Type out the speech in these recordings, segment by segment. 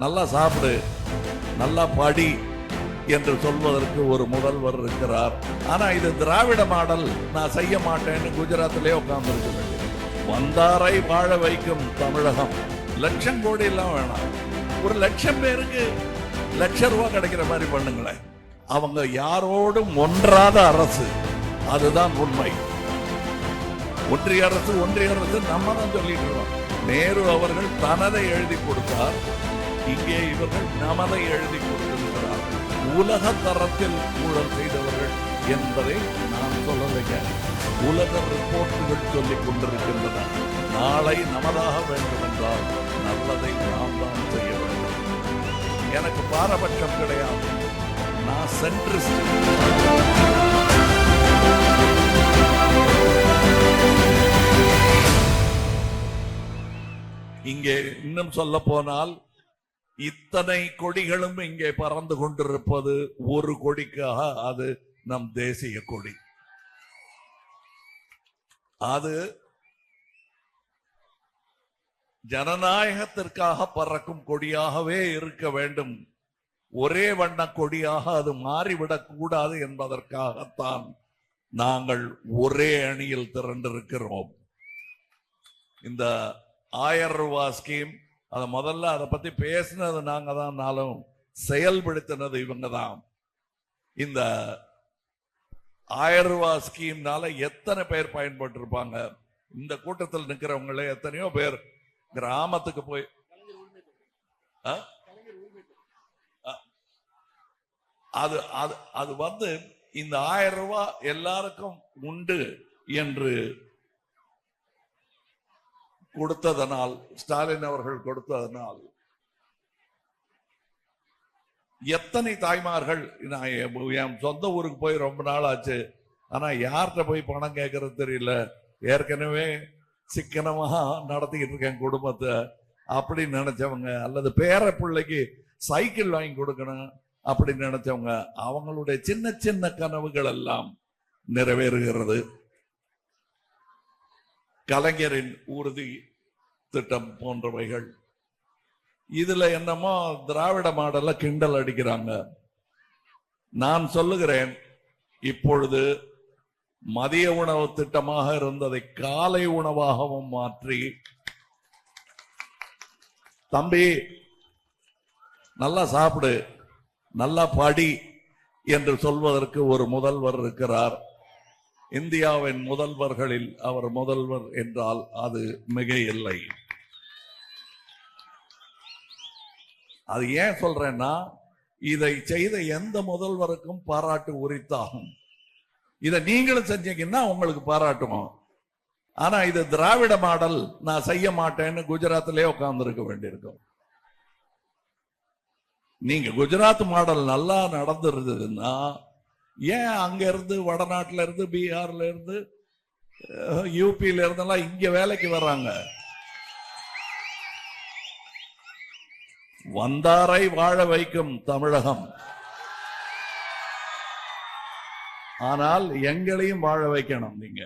நல்லா சாப்பிடு நல்லா படி என்று சொல்வதற்கு ஒரு முதல்வர் இருக்கிறார். ஆனா இது திராவிட மாடல் நான் செய்ய மாட்டேன்னு குஜராத்திலே உட்கார்ந்து வந்தாரை வாழ வைக்கும் தமிழகம். லட்சம் கோடி எல்லாம் வேணாம். ஒரு லட்சம் பேருக்கு லட்ச ரூபா கிடைக்கிற மாதிரி பண்ணுங்களேன். அவங்க யாரோடும் ஒன்றாத அரசு. அதுதான் உண்மை. ஒன்றிய அரசு ஒன்றிய அரசு நம்ம தான் சொல்லிட்டு இருக்கோம். நேரு அவர்கள் தனதை எழுதி கொடுத்தார். இங்கே இவர்கள் நமதை எழுதி கொடுத்திருக்கிறார் உலக தரத்தில் ஊழல் செய்தவர்கள் என்பதை நான் சொல்லலைங்க. உலக ரிப்போர்ட்டுகள் சொல்லிக் கொண்டிருக்கின்றன. நாளை நமதாக வேண்டுமென்றால் நல்லதை நாம் தான் செய்ய வேண்டும். எனக்கு பாரபட்சம் கிடையாது. நான் சென்ட்ரிஸ்ட் இங்கே இன்னும் சொல்ல போனால் இத்தனை கொடிகளும் இங்கே பறந்து கொண்டிருப்பது ஒரு கொடிக்காக அது நம் தேசிய கொடி. அது ஜனநாயகத்திற்காக பறக்கும் கொடியாகவே இருக்க வேண்டும். ஒரே வண்ண கொடியாக அது மாறிவிடக் கூடாது என்பதற்காகத்தான் நாங்கள் ஒரே அணியில் திரண்டிருக்கிறோம். இந்த ஆயிரம் ரூபாய் ஸ்கீம் அதை முதல்ல அதை பத்தி பேசினது நாங்க தான் நாளும் செயல்படுத்தினது இவங்க தான் இந்த ஆயிரம் ரூபாய் ஸ்கீம்னால எத்தனை பேர் பயன்பட்டு இருப்பாங்க இந்த கூட்டத்தில் நிற்கிறவங்களே எத்தனையோ பேர் கிராமத்துக்கு போய் ஆ? ஆ. அது அது அது வந்து இந்த ஆயிரம் ரூபாய் எல்லாருக்கும் உண்டு என்று கொடுத்ததனால் ஸ்டாலின் அவர்கள் கொடுத்ததனால். எத்தனை தாய்மார்கள் நான் என் என் சொந்த ஊருக்கு போய் ரொம்ப நாள் ஆச்சு. ஆனா யார்கிட்ட போய் பணம் கேட்கறது தெரியல. ஏற்கனவே சிக்கனமா நடத்திக்கிட்டு இருக்கேன் குடும்பத்தை அப்படின்னு நினைச்சவங்க அல்லது பேர பிள்ளைக்கு சைக்கிள் வாங்கி கொடுக்கணும் அப்படின்னு நினைச்சவங்க அவங்களுடைய சின்ன சின்ன கனவுகள் எல்லாம் நிறைவேறுகிறது. கலைஞரின் ஊர்தி திட்டம் போன்றவைகள். இதுல என்னமோ திராவிட மாடல்ல கிண்டல் அடிக்கிறாங்க. நான் சொல்லுகிறேன் இப்பொழுது மதிய உணவு திட்டமாக இருந்ததை காலை உணவாகவும் மாற்றி. தம்பி நல்லா சாப்பிடு நல்லா படி என்று சொல்வதற்கு ஒரு முதல்வர் இருக்கிறார். இந்தியாவின் முதல்வர்களில் அவர் முதல்வர் என்றால் அது மிக இல்லை அது ஏன் சொல்றேன்னா இதை செய்த எந்த முதல்வருக்கும் பாராட்டு உரித்தாகும். இதை நீங்களும் செஞ்சீங்கன்னா உங்களுக்கு பாராட்டுவோம் ஆனா இது திராவிட மாடல் நான் செய்ய மாட்டேன்னு குஜராத்திலே உட்கார்ந்து இருக்க வேண்டியிருக்கும். நீங்க குஜராத் மாடல் நல்லா நடந்திருந்ததுன்னா ஏன் அங்க இருந்து வடநாட்டுல இருந்து பீகார்ல இருந்து யூபியில இருந்தெல்லாம் இங்க வேலைக்கு வர்றாங்க? வந்தாரை வாழ வைக்கும் தமிழகம். ஆனால் எங்களையும் வாழ வைக்கணும் நீங்க.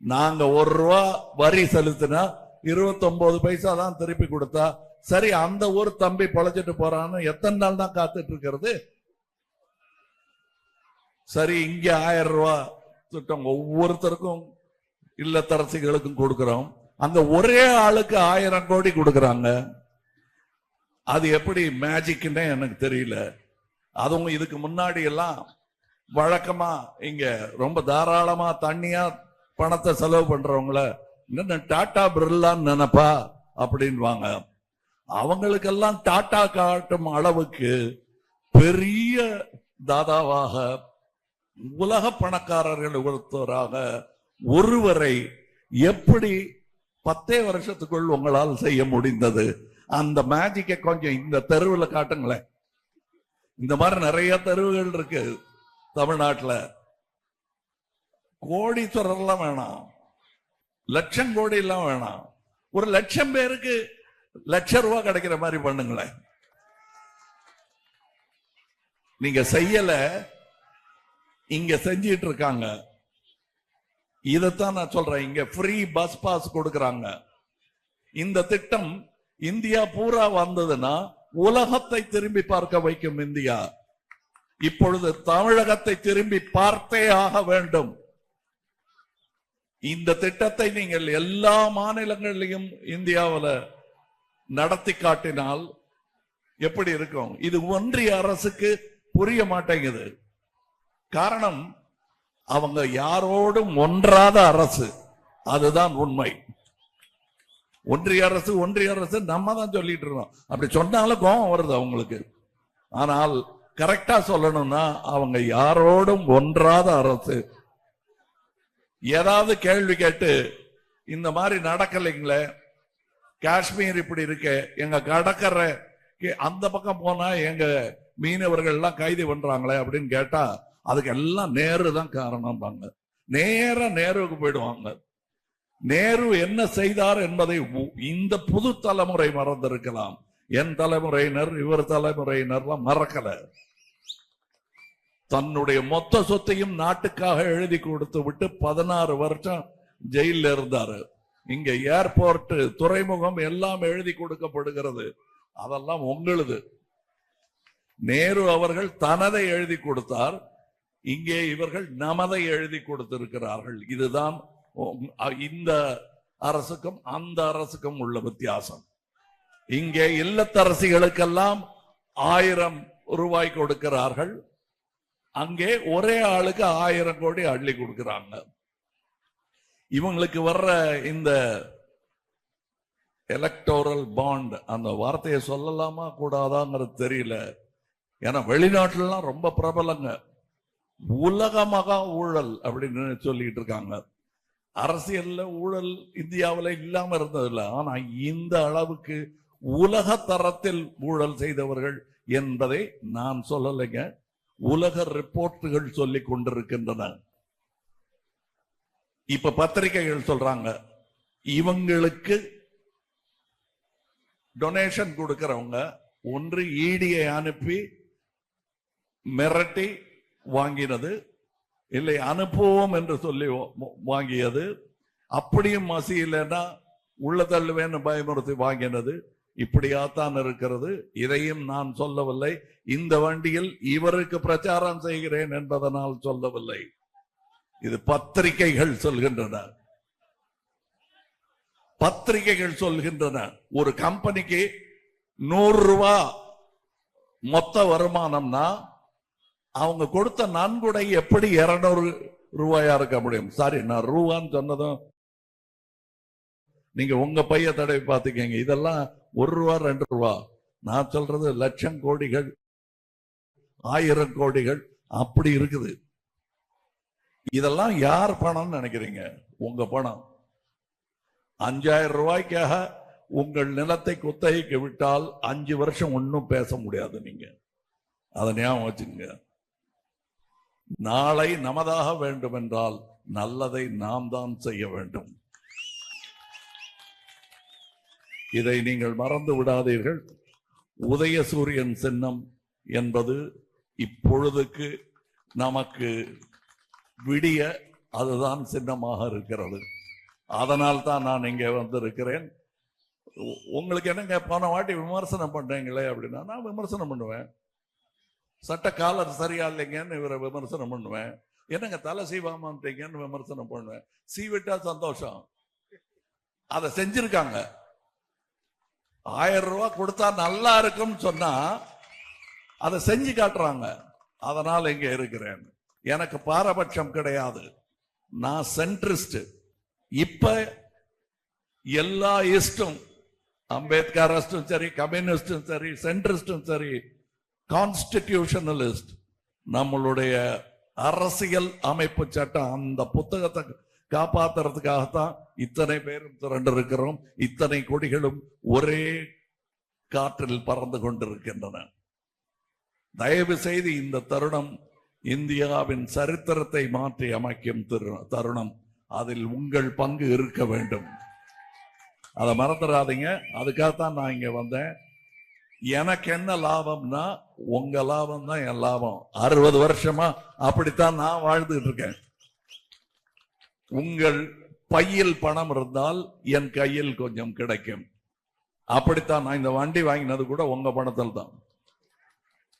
நாங்க ஒரு ரூபா வரி செலுத்தினா இருபத்தி ஒன்பது பைசா தான் திருப்பி கொடுத்தா சரி அந்த ஊர் தம்பி பொழைச்சிட்டு போறான்னு எத்தனை நாள் தான் காத்துட்டு இருக்கிறது? சரி இங்க ஆயிரம் ரூபா திட்டம் ஒவ்வொருத்தருக்கும் இல்லத்தரசிகளுக்கும் கொடுக்கிறோம். அந்த ஒரே ஆளுக்கு ஆயிரம் கோடி கொடுக்கறாங்க. அது எப்படி மேஜிக்னே எனக்கு தெரியல. அதுவும் இதுக்கு முன்னாடி எல்லாம் வழக்கமா இங்க ரொம்ப தாராளமா தண்ணியா பணத்தை செலவு பண்றவங்கள இன்னும் டாடா பிர்லான்னு நினைப்பா? அப்படின்வாங்க அவங்களுக்கெல்லாம் டாடா காட்டும் அளவுக்கு பெரிய தாதாவாக உலக பணக்காரர்கள் ஒருத்தராக ஒருவரை எப்படி பத்தே வருஷத்துக்குள் உங்களால் செய்ய முடிந்தது? அந்த மேஜிக்கை கொஞ்சம் இந்த தெருவில் காட்டுங்களேன். இந்த மாதிரி நிறைய தெருவுகள் இருக்கு தமிழ்நாட்டுல. கோடீஸ்வரர்லாம் வேணாம். லட்சம் கோடி எல்லாம் வேணாம். ஒரு லட்சம் பேருக்கு லட்ச ரூபா கிடைக்கிற மாதிரி பண்ணுங்களேன். நீங்க செய்யல இங்க செஞ்சிட்டு இருக்காங்க இதைத்தான் நான் சொல்றேன். இங்க ஃப்ரீ பஸ் பாஸ் கொடுக்கறாங்க. இந்த திட்டம் இந்தியா பூரா வந்ததுன்னா உலகத்தை திரும்பி பார்க்க வைக்கும் இந்தியா. இப்பொழுது தமிழகத்தை திரும்பி பார்த்தே ஆக வேண்டும். இந்த திட்டத்தை நீங்கள் எல்லா மாநிலங்களிலும் இந்தியாவில் நடத்தி காட்டினால் எப்படி இருக்கும்? இது ஒன்றிய அரசுக்கு புரிய மாட்டேங்குது. காரணம் அவங்க யாரோடும் ஒன்றாத அரசு. அதுதான் உண்மை. ஒன்றிய அரசு ஒன்றிய அரசு நம்ம தான் சொல்லிட்டு இருக்கோம். அப்படி சொன்னாலும் கோபம் வருது அவங்களுக்கு. ஆனால் கரெக்டா சொல்லணும்னா அவங்க யாரோடும் ஒன்றாத அரசு. ஏதாவது கேள்வி கேட்டு இந்த மாதிரி நடக்கலைங்களே காஷ்மீர் இப்படி இருக்கு எங்க கடற்கரை கே- அந்த பக்கம் போனா எங்க மீனவர்கள் எல்லாம் கைது பண்றாங்களே அப்படின்னு கேட்டா அதுக்கு எல்லாம் நேரு தான் காரணம்பாங்க. நேரா நேருவுக்கு போயிடுவாங்க. நேரு என்ன செய்தார் என்பதை உ- இந்த புது தலைமுறை மறந்திருக்கலாம். என் தலைமுறையினர் இவர் தலைமுறையினர்லாம் மறக்கல. தன்னுடைய மொத்த சொத்தையும் நாட்டுக்காக எழுதி கொடுத்து விட்டு பதினாறு வருஷம் ஜெயில இருந்தாரு. இங்க ஏர்போர்ட் துறைமுகம் எல்லாம் எழுதி கொடுக்கப்படுகிறது. அதெல்லாம் உங்களுது. நேரு அவர்கள் தனதை எழுதி கொடுத்தார். இங்கே இவர்கள் நமதை எழுதி கொடுத்திருக்கிறார்கள். இதுதான் இந்த அரசுக்கும் அந்த அரசுக்கும் உள்ள வித்தியாசம். இங்கே இல்லத்தரசிகளுக்கெல்லாம் ஆயிரம் ரூபாய் கொடுக்கிறார்கள். அங்கே ஒரே ஆளுக்கு ஆயிரம் கோடி அள்ளி கொடுக்கிறாங்க. இவங்களுக்கு வர்ற இந்த எலக்டோரல் பாண்ட் அந்த வார்த்தையை சொல்லலாமா கூடாதாங்கிறது தெரியல. ஏன்னா வெளிநாட்டுலலாம் ரொம்ப பிரபலங்க. உலகமாக ஊழல் அப்படின்னு சொல்லிட்டு இருக்காங்க. அரசியல்ல ஊழல் இந்தியாவில் இல்லாம இருந்ததில்லை. ஆனா இந்த அளவுக்கு உலக தரத்தில் ஊழல் செய்தவர்கள் என்பதை நான் சொல்லலைங்க. உலக ரிப்போர்ட்டுகள் சொல்லி கொண்டிருக்கின்றன. இப்ப பத்திரிகைகள் சொல்றாங்க. இவங்களுக்கு டொனேஷன் கொடுக்கிறவங்க ஒன்று ஈடியை அனுப்பி மிரட்டி வாங்கினது. இல்லை அனுப்புவோம் என்று சொல்லி வாங்கியது. அப்படியும் மசி இல்லைன்னா உள்ள தள்ளுவேன்னு பயமுறுத்தி வாங்கினது. இப்படியாத்தான் இருக்கிறது. இதையும் நான் சொல்லவில்லை. இந்த வண்டியில் இவருக்கு பிரச்சாரம் செய்கிறேன் என்பதனால் சொல்லவில்லை. இது பத்திரிகைகள் சொல்கின்றன. பத்திரிகைகள் சொல்கின்றன. ஒரு கம்பெனிக்கு நூறு ரூபா மொத்த வருமானம்னா அவங்க கொடுத்த நன்கொடை எப்படி இருநூறு ரூபாயா இருக்க முடியும்? சாரி நான் ரூபான்னு சொன்னதும் நீங்க உங்க பைய தடவை பார்த்துக்கங்க. இதெல்லாம் ஒரு ரூபா ரெண்டு ரூபா. நான் சொல்றது லட்சம் கோடிகள் ஆயிரம் கோடிகள் அப்படி இருக்குது. இதெல்லாம் யார் பணம்னு நினைக்கிறீங்க? உங்க பணம். அஞ்சாயிரம் ரூபாய்க்காக உங்கள் நிலத்தை குத்தகைக்கு விட்டால் அஞ்சு வருஷம் ஒன்றும் பேச முடியாது நீங்க. அதை ஞாபகம் வச்சுங்க நாளை நமதாக வேண்டும் என்றால் நல்லதை நாம் தான் செய்ய வேண்டும். இதை நீங்கள் மறந்து விடாதீர்கள். உதய சூரியன் சின்னம் என்பது இப்பொழுதுக்கு நமக்கு விடிய அதுதான் சின்னமாக இருக்கிறது. அதனால் தான் நான் இங்கே வந்திருக்கிறேன். உங்களுக்கு என்னங்க போன வாட்டி விமர்சனம் பண்றீங்களே அப்படின்னா நான் விமர்சனம் பண்ணுவேன். சட்ட காலர் சரியா இல்லைங்கன்னு இவரை விமர்சனம் பண்ணுவேன். என்னங்க தலை சீவாமான்றீங்கன்னு விமர்சனம் பண்ணுவேன். சீவிட்டா சந்தோஷம். அதை செஞ்சிருக்காங்க. ஆயிரம் ரூபாய் கொடுத்தா நல்லா இருக்கும்னு சொன்னா அதை செஞ்சு காட்டுறாங்க. அதனால் இங்க இருக்கிறேன். எனக்கு பாரபட்சம் கிடையாது. நான் சென்ட்ரிஸ்ட் இப்ப எல்லா இஸ்டும் அம்பேத்கரிஸ்டும் சரி கம்யூனிஸ்டும் சரி சென்ட்ரிஸ்டும் சரி கான்ஸ்டிடியூஷனலிஸ்ட் நம்மளுடைய அரசியல் அமைப்பு சட்டம் அந்த புத்தகத்தை காப்பாத்துறதுக்காகத்தான் இத்தனை பேரும் திரண்டு இருக்கிறோம் இத்தனை கொடிகளும் ஒரே காற்றில் பறந்து கொண்டிருக்கின்றன. தயவு செய்து இந்த தருணம் இந்தியாவின் சரித்திரத்தை மாற்றி அமைக்கும் தருணம். அதில் உங்கள் பங்கு இருக்க வேண்டும். அதை மறந்துடாதீங்க. அதுக்காகத்தான் நான் இங்க வந்தேன். எனக்கு என்ன லாபம்னா உங்க லாபம் தான் என் லாபம். அறுபது வருஷமா அப்படித்தான் நான் வாழ்ந்துட்டு இருக்கேன். உங்கள் பையில் பணம் இருந்தால் என் கையில் கொஞ்சம் கிடைக்கும். அப்படித்தான் நான் இந்த வண்டி வாங்கினது கூட உங்க பணத்தில் தான்.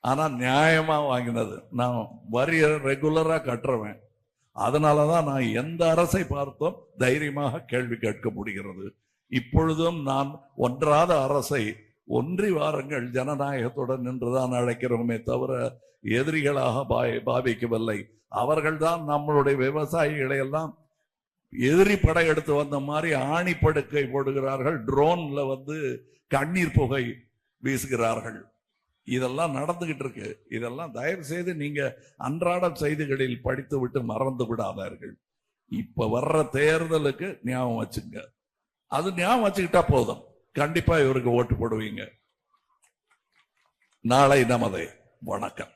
ஆனா நியாயமா வாங்கினது. நான் வரிய ரெகுலரா கட்டுறவன். அதனாலதான் நான் எந்த அரசை பார்த்தும் தைரியமாக கேள்வி கேட்க முடிகிறது. இப்பொழுதும் நான் ஒன்றாத அரசை ஒன்றி வாரங்கள் ஜனநாயகத்துடன் நின்றுதான் அழைக்கிறோமே தவிர எதிரிகளாக பாய்- பாவிக்கவில்லை. அவர்கள்தான் நம்மளுடைய விவசாயிகளை எல்லாம் எதிரி படையெடுத்து வந்த மாதிரி ஆணிப்படுக்கை போடுகிறார்கள். ட்ரோன்ல வந்து கண்ணீர் புகை வீசுகிறார்கள். இதெல்லாம் நடந்துகிட்டு இருக்கு. இதெல்லாம் தயவு செய்து நீங்க அன்றாட செய்திகளில் படித்து விட்டு மறந்து விடாதார்கள். இப்ப வர்ற தேர்தலுக்கு ஞாபகம் வச்சுங்க. அது ஞாபகம் வச்சுக்கிட்டா போதும். கண்டிப்பா இவருக்கு ஓட்டு போடுவீங்க. நாளை நமதே. வணக்கம்.